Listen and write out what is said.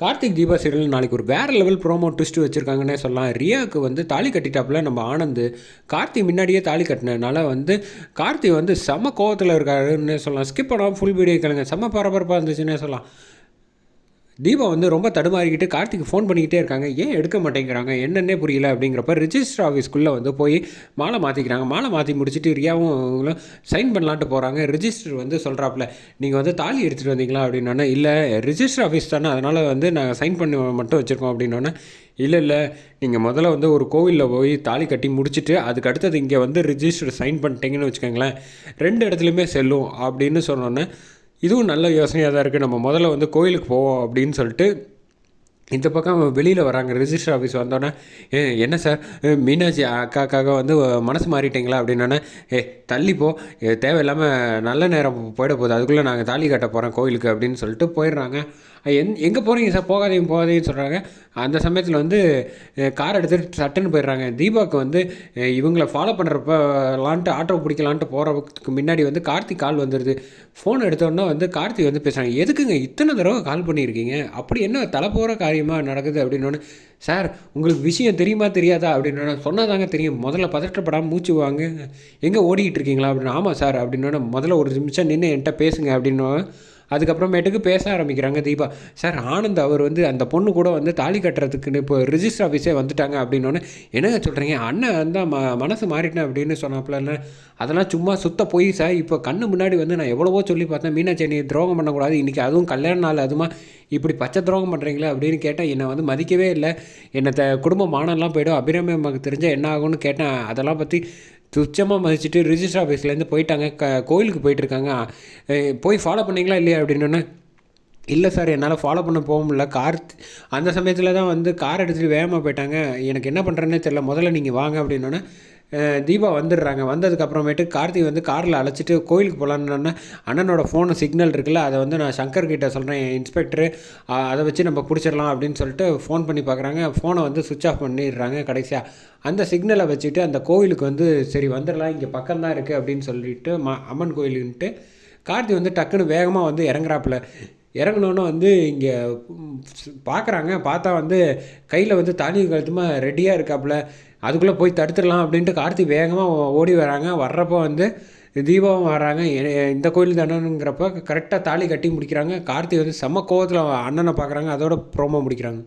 Karthik Deepa serial நாளைக்கு ஒரு வேறு லெவல் ப்ரோமோ ட்விஸ்ட் வச்சுருக்காங்கன்னே சொல்லலாம். ரியாவுக்கு வந்து தாலி கட்டிட்டாப்புல நம்ம ஆனந்த். கார்த்தி முன்னாடியே தாலி கட்டினதுனால வந்து கார்த்தி வந்து செம கோவத்தில் இருக்காருன்னு சொல்லலாம். ஸ்கிப் பண்ணாமல் ஃபுல் வீடியோ கேளுங்க. செம பரபரப்பாக இருந்துச்சுன்னே சொல்லலாம். தீபா வந்து ரொம்ப தடுமாறிக்கிட்டு கார்த்திக் ஃபோன் பண்ணிக்கிட்டே இருக்காங்க. ஏன் எடுக்க மாட்டேங்கிறாங்க? என்னென்னே புரியல அப்படிங்கிறப்ப ரிஜிஸ்டர் ஆஃபீஸ்க்குள்ளே வந்து போய் மாலை மாற்றிக்கிறாங்க மாலை மாற்றி முடிச்சுட்டு ரியாவும் அவங்களும் சைன் பண்ணலான்ட்டு போகிறாங்க ரிஜிஸ்டர் வந்து சொல்கிறாப்புல நீங்கள் வந்து தாலி எடுத்துகிட்டு வந்தீங்களா? அப்படின்னோடனே இல்லை ரிஜிஸ்டர் ஆஃபீஸ் தானே. அதனால் வந்து நாங்கள் சைன் பண்ணி மட்டும் வச்சுருக்கோம். அப்படின்னோடனே இல்லை இல்லை. நீங்கள் முதல்ல வந்து ஒரு கோவிலில் போய் தாலி கட்டி முடிச்சுட்டு அதுக்கு அடுத்தது இங்கே வந்து ரிஜிஸ்டர் சைன் பண்ணிட்டீங்கன்னு வச்சுக்கோங்களேன். ரெண்டு இடத்துலையுமே செல்லும். அப்படின்னு சொன்னோன்னே இதுவும் நல்ல யோசனையாக தான் இருக்குது நம்ம முதல்ல வந்து கோயிலுக்கு போவோம் அப்படின்னு சொல்லிட்டு இந்த பக்கம் வெளியில் வராங்க. ரிஜிஸ்டர் ஆஃபீஸ் வந்தோடனே ஏ என்ன சார் மீனாட்சி அக்காக்காக வந்து மனசு மாறிட்டீங்களா? அப்படின்னோடனே ஏ தள்ளிப்போ தேவையில்லாமல் நல்ல நேரம் போயிட போகுது. அதுக்குள்ளே நாங்கள் தாலி கட்ட போகிறோம் கோயிலுக்கு அப்படின்னு சொல்லிட்டு போயிடுறாங்க. எங் எங்கே போகிறீங்க சார் போகாதீங்க போகாதீங்கன்னு சொல்கிறாங்க அந்த சமயத்தில் வந்து கார் எடுத்துகிட்டு சட்டுன்னு போயிடுறாங்க. தீபாவுக்கு வந்து இவங்களை இவங்கள ஃபாலோ பண்ணுறப்பலான்ட்டு ஆட்டோ பிடிக்கலான்ட்டு போகிறதுக்கு முன்னாடி வந்து கார்த்திக் கால் வந்துடுது ஃபோன் எடுத்தோன்னே வந்து கார்த்திக் வந்து பேசுகிறாங்க எதுக்குங்க இத்தனை தடவை கால் பண்ணியிருக்கீங்க? அப்படி என்ன தலை போகிற காரியமாக நடக்குது? அப்படின்னோடனே சார் உங்களுக்கு விஷயம் தெரியுமா தெரியாதா? அப்படின்னு சொன்னாதாங்க தெரியும். முதல்ல பதற்றப்படாமல் மூச்சு வாங்க. எங்கே ஓடிக்கிட்டு இருக்கீங்களா? அப்படின்னு ஆமாம் சார். அப்படின்னோட முதல்ல ஒரு நிமிஷம் நின்று என்கிட்ட பேசுங்க. அப்படின்னு அதுக்கப்புறமேட்டுக்கு பேச ஆரம்பிக்கிறாங்க தீபா. சார் ஆனந்த் அவர் வந்து அந்த பொண்ணு கூட வந்து தாலி கட்டுறதுக்குன்னு இப்போ ரிஜிஸ்டர் ஆஃபீஸே வந்துட்டாங்க அப்படின்னோடனே என்னங்க சொல்கிறீங்க அண்ணன் வந்து ம மனசு மாறிட்டேன் அப்படின்னு சொன்னாப்புலன்னு அதெல்லாம் சும்மா சுத்த போய் சார். இப்போ கண்ணு முன்னாடி வந்து நான் எவ்வளவோ சொல்லி பார்த்தேன். மீனாட்சி நீ துரோகம் பண்ணக்கூடாது. இன்றைக்கி அதுவும் கல்யாண நாள் அதுமா இப்படி பச்சை துரோகம் பண்ணுறீங்களே அப்படின்னு கேட்டால் என்னை வந்து மதிக்கவே இல்லை. என்னை த குடும்ப மானம்லாம் போயிடும். அபிராமி அம்மாவுக்கு தெரிஞ்சால் என்ன ஆகும்னு கேட்டேன். அதெல்லாம் பற்றி துச்சமாக மதிச்சுட்டு ரிஜிஸ்டர் ஆஃபீஸ்லேருந்து போயிட்டாங்க. க கோயிலுக்கு போயிட்டுருக்காங்க. போய் ஃபாலோ பண்ணீங்களா இல்லையா அப்படின்னோடனே இல்லை சார் என்னால் ஃபாலோ பண்ண போக முடியல. கார் அந்த சமயத்தில் தான் வந்து கார் எடுத்துகிட்டு வேகமாக போயிட்டாங்க. எனக்கு என்ன பண்ணுறேன்னே தெரில முதல்ல நீங்கள் வாங்க அப்படின்னோடனே தீபா வந்துடுறாங்க. வந்ததுக்கப்புறமேட்டு கார்த்திக் வந்து காரில் அழைச்சிட்டு கோயிலுக்கு போகலான்னு அண்ணனோட ஃபோனு சிக்னல் இருக்குல்ல அதை வந்து நான் சங்கர் கிட்டே சொல்கிறேன் இன்ஸ்பெக்டரு அதை வச்சு நம்ம பிடிச்சிடலாம் அப்படின்னு சொல்லிட்டு ஃபோன் பண்ணி பார்க்குறாங்க ஃபோனை வந்து சுவிட்ச் ஆஃப் பண்ணிடுறாங்க கடைசியாக அந்த சிக்னலை வச்சுட்டு அந்த கோயிலுக்கு வந்து சரி வந்துடலாம் இங்கே பக்கம்தான் இருக்குது அப்படின்னு சொல்லிட்டு ம அம்மன் கோயிலுன்ட்டு கார்த்தி வந்து டக்குன்னு வேகமாக வந்து இறங்குறாப்புல. இறங்குனோன்னே வந்து இங்கே பார்க்குறாங்க பார்த்தா வந்து கையில் வந்து தாலி கழுத்துமாக ரெடியாக இருக்காப்புல. அதுக்குள்ளே போய் தடுத்துடலாம் அப்படின்ட்டு கார்த்தி வேகமாக ஓடி வராங்க. வர்றப்போ வந்து தீபாவும் வராங்க எ- இந்த கோயில் தானேங்கிறப்ப கரெக்டாக தாலி கட்டி முடிக்கிறாங்க. கார்த்தி வந்து செம்ம கோவத்தில் அண்ணனை பார்க்குறாங்க அதோட ப்ரோமோ முடிக்கிறாங்க.